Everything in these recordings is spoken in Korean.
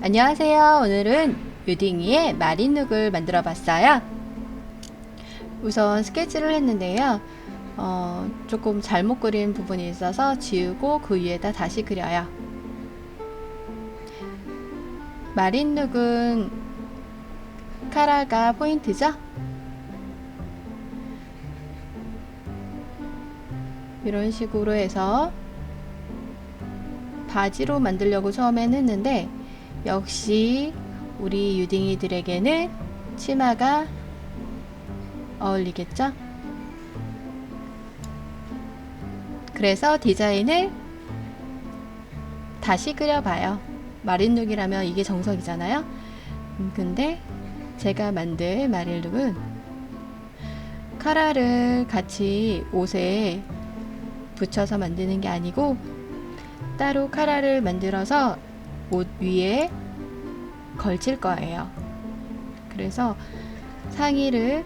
안녕하세요. 오늘은 유딩이의 마린룩을 만들어 봤어요. 우선 스케치를 했는데요. 어, 조금 잘못 그린 부분이 있어서 지우고 그 위에다 다시 그려요. 마린룩은 카라가 포인트죠? 이런 식으로 해서 바지로 만들려고 처음엔 했는데 역시 우리 유딩이들에게는 치마가 어울리겠죠? 그래서 디자인을 다시 그려봐요. 마린룩이라면 이게 정석이잖아요. 음, 근데 제가 만든 마린룩은 카라를 같이 옷에 붙여서 만드는 게 아니고 따로 카라를 만들어서 옷 위에 걸칠 거예요. 그래서 상의를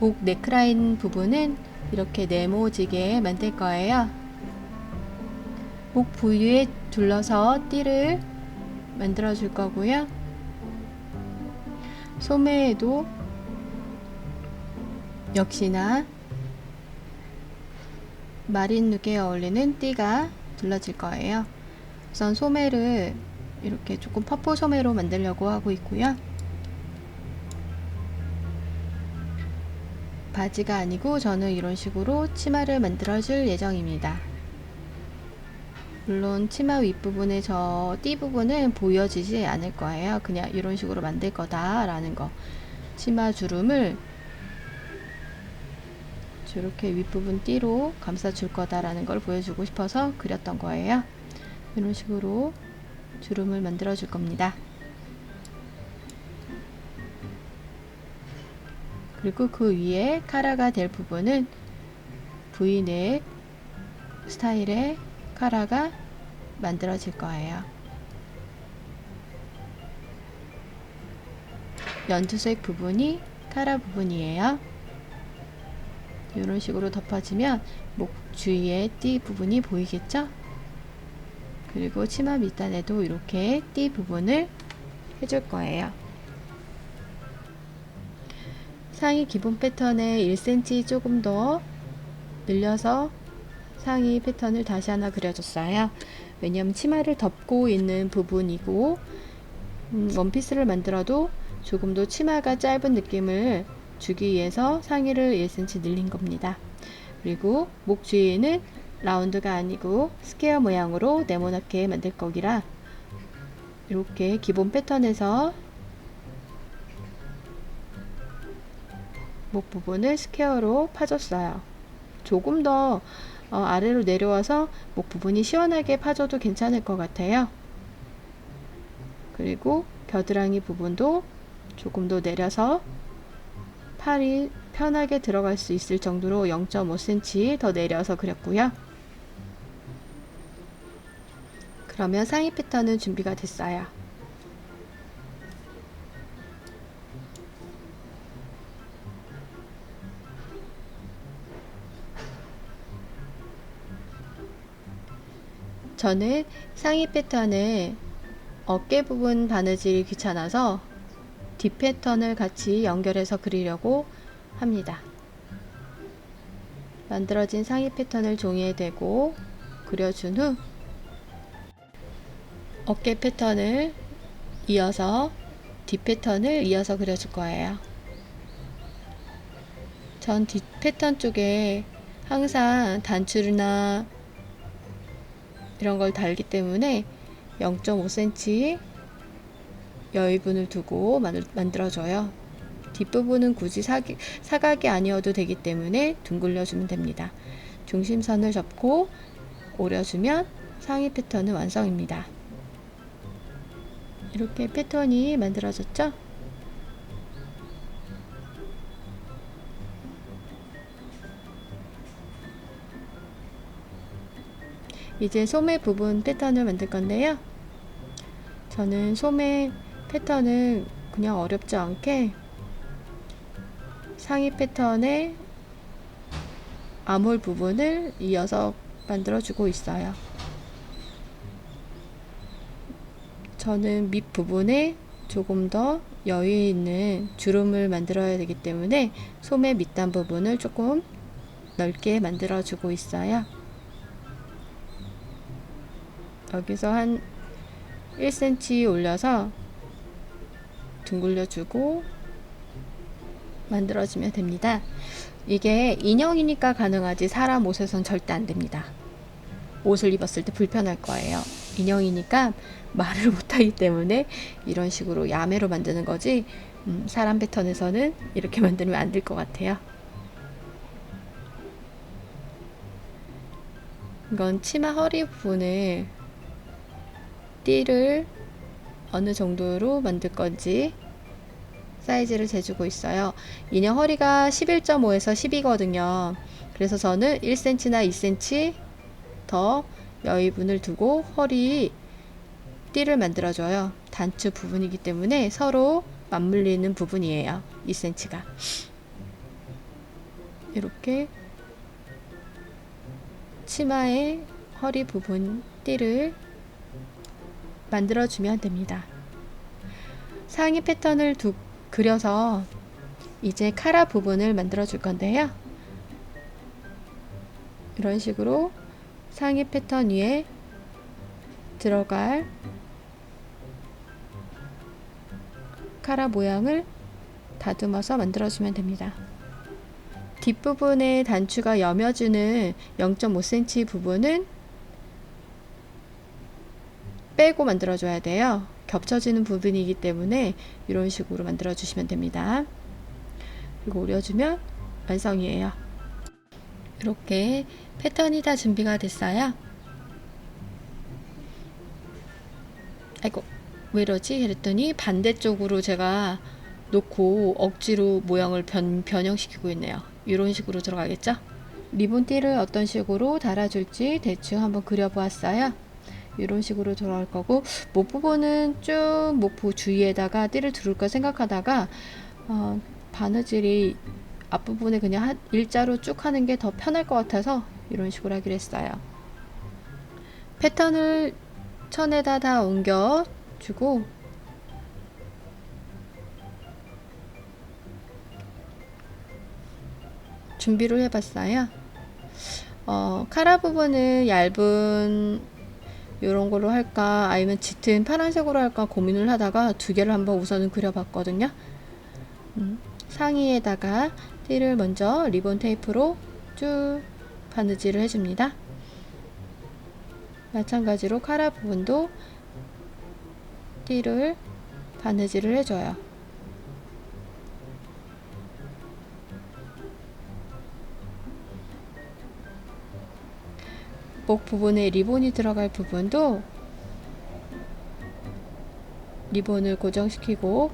목 네크라인 부분은 이렇게 네모지게 만들 거예요. 목 부위에 둘러서 띠를 만들어 줄 거고요. 소매에도 역시나 마린 룩에 어울리는 띠가 둘러질 거예요. 우선 소매를 이렇게 조금 퍼플 소매로 만들려고 하고 있고요. 바지가 아니고 저는 이런 식으로 치마를 만들어 줄 예정입니다. 물론 치마 윗부분의 저 띠 부분은 보여지지 않을 거예요. 그냥 이런 식으로 만들 거다라는 거. 치마 주름을 이렇게 윗부분 띠로 감싸줄 거다라는 걸 보여주고 싶어서 그렸던 거예요. 이런 식으로 주름을 만들어 줄 겁니다. 그리고 그 위에 카라가 될 부분은 V넥 스타일의 카라가 만들어질 거예요. 연두색 부분이 카라 부분이에요. 이런 식으로 덮어지면 목 주위에 띠 부분이 보이겠죠? 그리고 치마 밑단에도 이렇게 띠 부분을 해줄 거예요. 상의 기본 패턴에 1cm 조금 더 늘려서 상의 패턴을 다시 하나 그려줬어요. 왜냐하면 치마를 덮고 있는 부분이고 음, 원피스를 만들어도 조금 더 치마가 짧은 느낌을 주기 위해서 상의를 1cm 늘린 겁니다. 그리고 목 주위에는 라운드가 아니고 스퀘어 모양으로 네모나게 만들 거기라 이렇게 기본 패턴에서 목 부분을 스퀘어로 파줬어요. 조금 더 어, 아래로 내려와서 목 부분이 시원하게 파줘도 괜찮을 것 같아요. 그리고 겨드랑이 부분도 조금 더 내려서 팔이 편하게 들어갈 수 있을 정도로 0.5cm 더 내려서 그렸고요. 그러면 상의 패턴은 준비가 됐어요. 저는 상의 패턴을 어깨 부분 바느질이 귀찮아서 뒷 패턴을 같이 연결해서 그리려고 합니다. 만들어진 상의 패턴을 종이에 대고 그려준 후 어깨 패턴을 이어서 뒷 패턴을 이어서 그려줄 거예요. 전 뒷 패턴 쪽에 항상 단추나 이런 걸 달기 때문에 0.5cm 여유분을 두고 만들어줘요. 뒷부분은 굳이 사기, 사각이 아니어도 되기 때문에 둥글려주면 됩니다. 중심선을 접고 오려주면 상의 패턴은 완성입니다. 이렇게 패턴이 만들어졌죠? 이제 소매 부분 패턴을 만들 건데요. 저는 소매 패턴을 그냥 어렵지 않게 상의 패턴의 아몰 부분을 이어서 만들어 주고 있어요. 저는 밑 부분에 조금 더 여유 있는 주름을 만들어야 되기 때문에 소매 밑단 부분을 조금 넓게 만들어 주고 있어요. 여기서 한 1cm 올려서 둥글려 주고 만들어주면 됩니다. 이게 인형이니까 가능하지 사람 옷에선 절대 안 됩니다. 옷을 입었을 때 불편할 거예요. 인형이니까 말을 못하기 때문에 이런 식으로 야매로 만드는 거지 음, 사람 패턴에서는 이렇게 만들면 안 될 것 같아요. 이건 치마 허리 부분을 띠를 어느 정도로 만들 건지 사이즈를 재주고 있어요. 인형 허리가 11.5에서 12거든요. 그래서 저는 1cm나 2cm 더 여유분을 두고 허리 띠를 만들어줘요. 단추 부분이기 때문에 서로 맞물리는 부분이에요. 2cm가. 이렇게 치마의 허리 부분 띠를 만들어주면 됩니다. 상의 패턴을 두, 그려서 이제 카라 부분을 만들어 줄 건데요. 이런 식으로 상의 패턴 위에 들어갈 카라 모양을 다듬어서 만들어주면 됩니다. 뒷부분에 단추가 여며주는 0.5cm 부분은 빼고 만들어줘야 돼요. 겹쳐지는 부분이기 때문에 이런 식으로 만들어 주시면 됩니다. 그리고 오려주면 완성이에요. 이렇게 패턴이 다 준비가 됐어요. 아이고 왜 이러지? 그랬더니 반대쪽으로 제가 놓고 억지로 모양을 변, 변형시키고 있네요. 이런 식으로 들어가겠죠? 리본띠를 어떤 식으로 달아줄지 대충 한번 그려보았어요. 이런 식으로 들어갈 거고 목 부분은 쭉 목부 주위에다가 띠를 두를까 생각하다가 어, 바느질이 앞부분에 그냥 한, 일자로 쭉 하는 게 더 편할 것 같아서 이런 식으로 하기로 했어요. 패턴을 천에다 다 옮겨 주고 준비를 해봤어요. 어, 카라 부분은 얇은 이런 걸로 할까 아니면 짙은 파란색으로 할까 고민을 하다가 두 개를 한번 우선은 그려봤거든요. 음, 상의에다가 띠를 먼저 리본 테이프로 쭉 바느질을 해줍니다. 마찬가지로 카라 부분도 띠를 바느질을 해줘요. 목 부분에 리본이 들어갈 부분도 리본을 고정시키고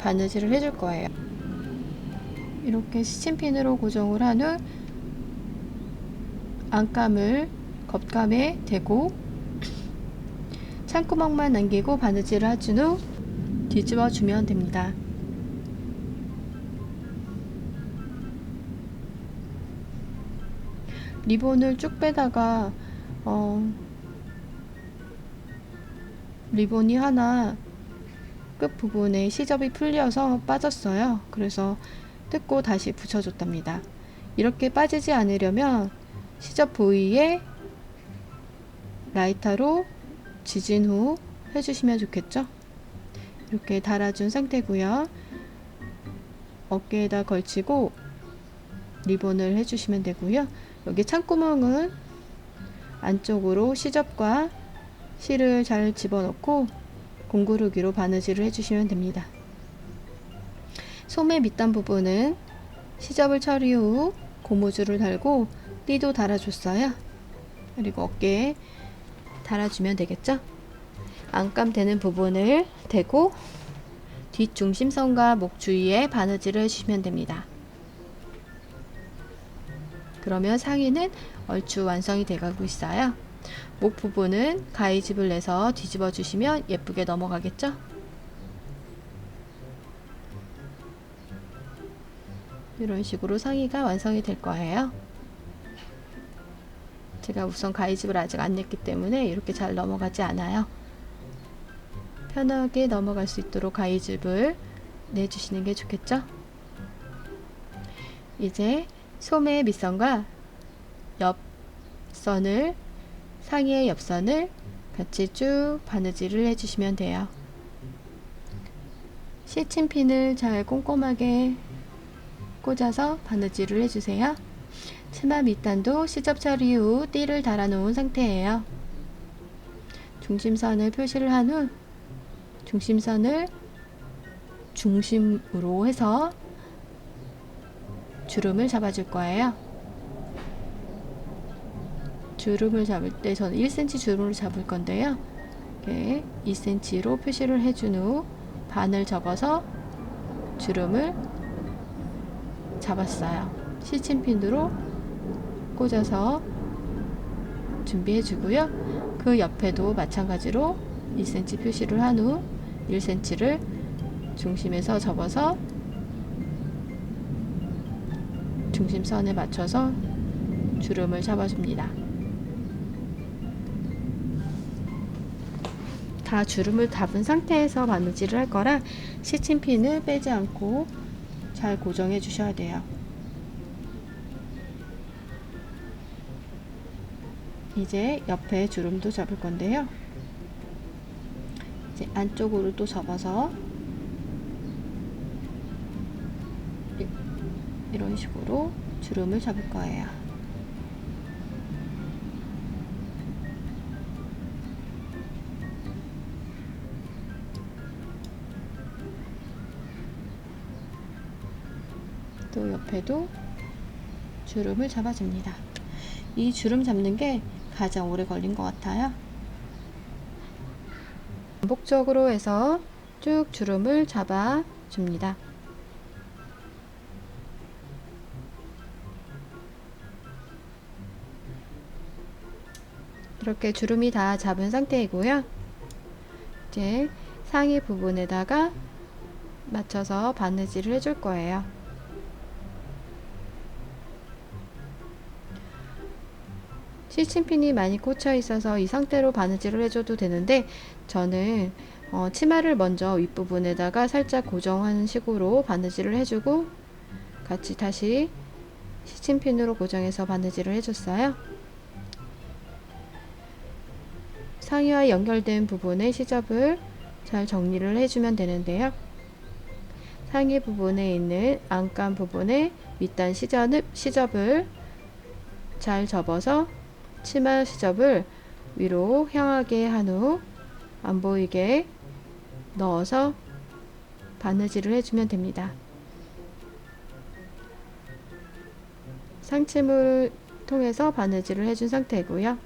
바느질을 해줄 거예요. 이렇게 시침핀으로 고정을 한 후 안감을 겉감에 대고 창구멍만 남기고 바느질을 해준 후 뒤집어 주면 됩니다. 리본을 쭉 빼다가 어, 리본이 하나 끝 부분에 시접이 풀려서 빠졌어요. 그래서 뜯고 다시 붙여줬답니다. 이렇게 빠지지 않으려면 시접 부위에 라이터로 지진 후 해주시면 좋겠죠? 이렇게 달아준 상태고요. 어깨에다 걸치고 리본을 해주시면 되고요. 여기 창구멍은 안쪽으로 시접과 실을 잘 집어넣고 공구르기로 바느질을 해주시면 됩니다. 소매 밑단 부분은 시접을 처리 후 고무줄을 달고 띠도 달아줬어요. 그리고 어깨에 달아주면 되겠죠? 안감 되는 부분을 대고 뒷중심선과 목 주위에 바느질을 해주시면 됩니다. 그러면 상의는 얼추 완성이 돼가고 있어요. 목 부분은 가위집을 내서 뒤집어 주시면 예쁘게 넘어가겠죠? 이런 식으로 상의가 완성이 될 거예요. 제가 우선 가위집을 아직 안 냈기 때문에 이렇게 잘 넘어가지 않아요. 편하게 넘어갈 수 있도록 가위집을 내주시는 게 좋겠죠? 이제 소매 밑선과 옆선을 상의의 옆선을 같이 쭉 바느질을 해주시면 돼요. 시침핀을 잘 꼼꼼하게 꽂아서 바느질을 해주세요. 치마 밑단도 시접 처리 후 띠를 달아 놓은 상태예요. 중심선을 표시를 한 후 중심선을 중심으로 해서 주름을 잡아줄 거예요. 주름을 잡을 때 저는 1cm 주름을 잡을 건데요. 이렇게 2cm로 표시를 해준 후 반을 접어서 주름을 잡았어요. 시침핀으로 꽂아서 준비해 주고요. 그 옆에도 마찬가지로 2cm 표시를 한 후 1cm를 중심에서 접어서 중심선에 맞춰서 주름을 잡아줍니다. 다 주름을 잡은 상태에서 바느질을 할 거라 시침핀을 빼지 않고 잘 고정해 주셔야 돼요. 이제 옆에 주름도 잡을 건데요. 이제 안쪽으로 또 접어서 이- 이런 식으로 주름을 잡을 거예요. 또 옆에도 주름을 잡아줍니다. 이 주름 잡는 게 가장 오래 걸린 것 같아요. 반복적으로 해서 쭉 주름을 잡아 줍니다. 이렇게 주름이 다 잡은 상태이고요. 이제 상의 부분에다가 맞춰서 바느질을 해줄 거예요. 시침핀이 많이 꽂혀 있어서 이 상태로 바느질을 해줘도 되는데 저는 어, 치마를 먼저 윗부분에다가 살짝 고정하는 식으로 바느질을 해주고 같이 다시 시침핀으로 고정해서 바느질을 해줬어요. 상의와 연결된 부분의 시접을 잘 정리를 해주면 되는데요. 상의 부분에 있는 안감 부분의 밑단 시접을, 시접을 잘 접어서 치마 시접을 위로 향하게 한 후 안 보이게 넣어서 바느질을 해주면 됩니다. 상침을 통해서 바느질을 해준 상태고요.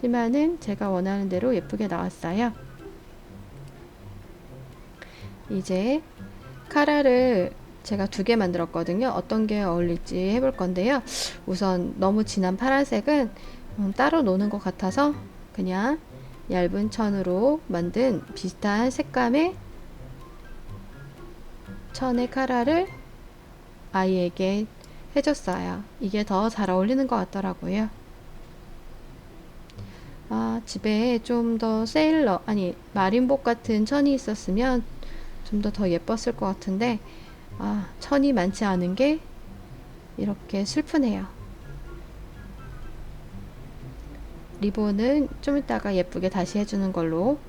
치마는 제가 원하는 대로 예쁘게 나왔어요. 이제 카라를 제가 두 개 만들었거든요. 어떤 게 어울릴지 해볼 건데요. 우선 너무 진한 파란색은 음, 따로 노는 것 같아서 그냥 얇은 천으로 만든 비슷한 색감의 천의 카라를 아이에게 해줬어요. 이게 더 잘 어울리는 것 같더라고요. 아, 집에 좀 더 세일러, 아니, 마린복 같은 천이 있었으면 좀 더 더 예뻤을 것 같은데, 아, 천이 많지 않은 게 이렇게 슬프네요. 리본은 좀 이따가 예쁘게 다시 해주는 걸로.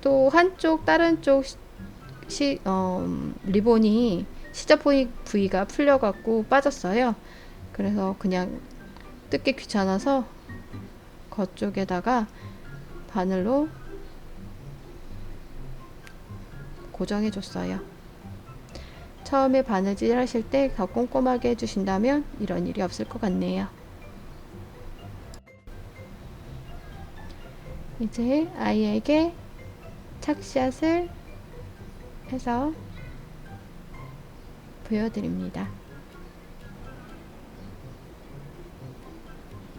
또 한쪽, 다른 쪽 시, 시- 어, 음, 리본이 시접 부위, 부위가 풀려갖고 빠졌어요. 그래서 그냥 뜯기 귀찮아서 겉쪽에다가 바늘로 고정해 줬어요. 처음에 바느질 하실 때 더 꼼꼼하게 해주신다면 이런 일이 없을 것 같네요. 이제 아이에게 착샷을 해서 보여드립니다.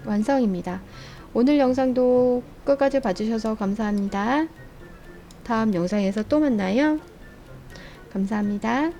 완성입니다. 오늘 영상도 끝까지 봐주셔서 감사합니다. 다음 영상에서 또 만나요. 감사합니다.